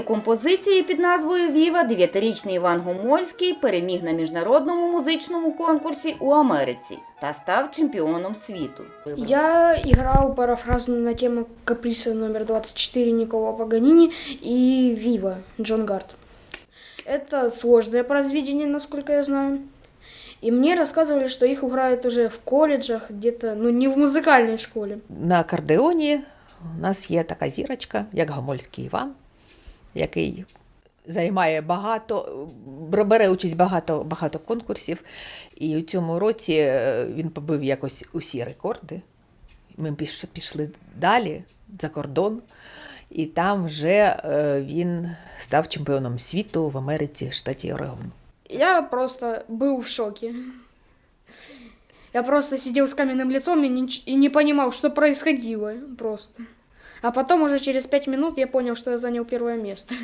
композиції під назвою Віва дев'ятирічний Іван Гомольський переміг на міжнародному музичному конкурсі у Америці та став чемпіоном світу. Я играл парафразу на тему каприса номер 24 Никола Паганини и Вива Джон Гарт. Это сложное произведение, насколько я знаю. И мне рассказывали, что их играют уже в колледжах, где-то, ну не в музыкальной школе. На акордеоні у нас є така зірочка, як Гомольський Іван, який займає багато, бере участь багато, багато конкурсів. І у цьому році е, він побив якось усі рекорди. Ми пішли далі за кордон, і там вже е, він став чемпіоном світу в Америці, штаті Орегон. Я просто был в шоке. Я просто сидел с каменным лицом и не, и не понимал, просто. А потом уже через пять минут я понял, что я занял первое место.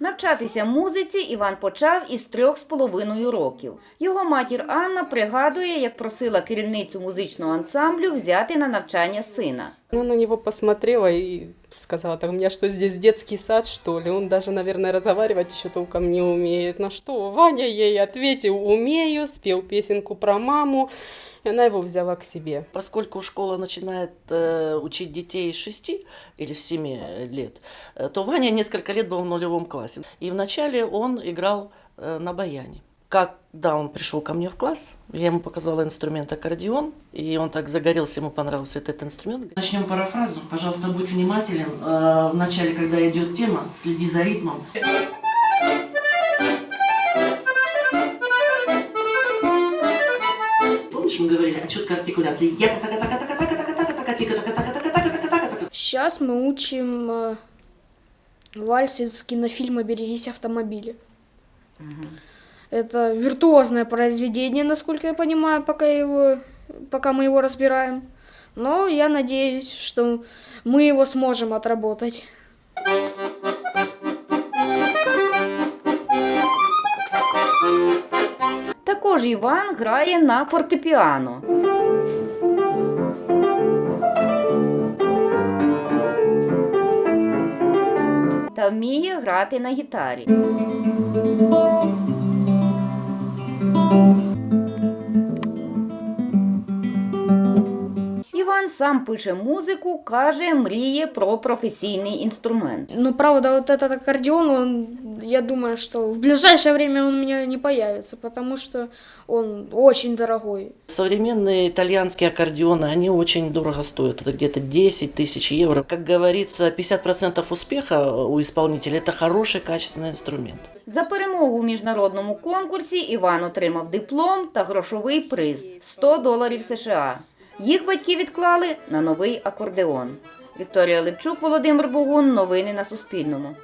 Навчатися музиці Іван почав із трьох з половиною років. Його матір Анна пригадує, як просила керівницю музичного ансамблю взяти на навчання сина. Она на него посмотрела и сказала, так у меня что, здесь детский сад, что ли? Он даже, наверное, разговаривать еще толком не умеет. На что Ваня ей ответил, умею, спел песенку про маму, и она его взяла к себе. Поскольку школа начинает э, учить детей с 6 или с 7 лет, э, то Ваня несколько лет был в нулевом классе. И вначале он играл э, на баяне. Когда он пришел ко мне в класс, я ему показала инструмент аккордеон, и он так загорелся, ему понравился этот инструмент. Начнем парафразу. Пожалуйста, будь внимателен. Э, в начале, когда идет тема, следи за ритмом. Четкой артикуляции? Я така така така така така така така тика така така така така така така Сейчас мы учим э, вальс из кинофильма «Берегись автомобиля». Это виртуозное произведение, насколько я понимаю, пока, его, пока мы его разбираем. Но я надеюсь, что мы его сможем отработать. Також Іван грає на фортепіано. Та вміє грати на гітарі. Іван сам пише музику, каже, мріє про професійний інструмент. Но правда, вот этот аккордеон, он, я думаю, что в ближайшее время он у меня не появится, потому что он очень дорогой. Современные итальянские аккордеоны, они очень дорого стоят. Это где-то 10 тысяч евро. Как говорится, 50% успеха у исполнителя – это хороший, качественный инструмент. За перемогу у міжнародному конкурсі Іван отримав диплом та грошовий приз 100 доларів США. Їх батьки відклали на новий акордеон. Вікторія Левчук, Володимир Богун. Новини на Суспільному.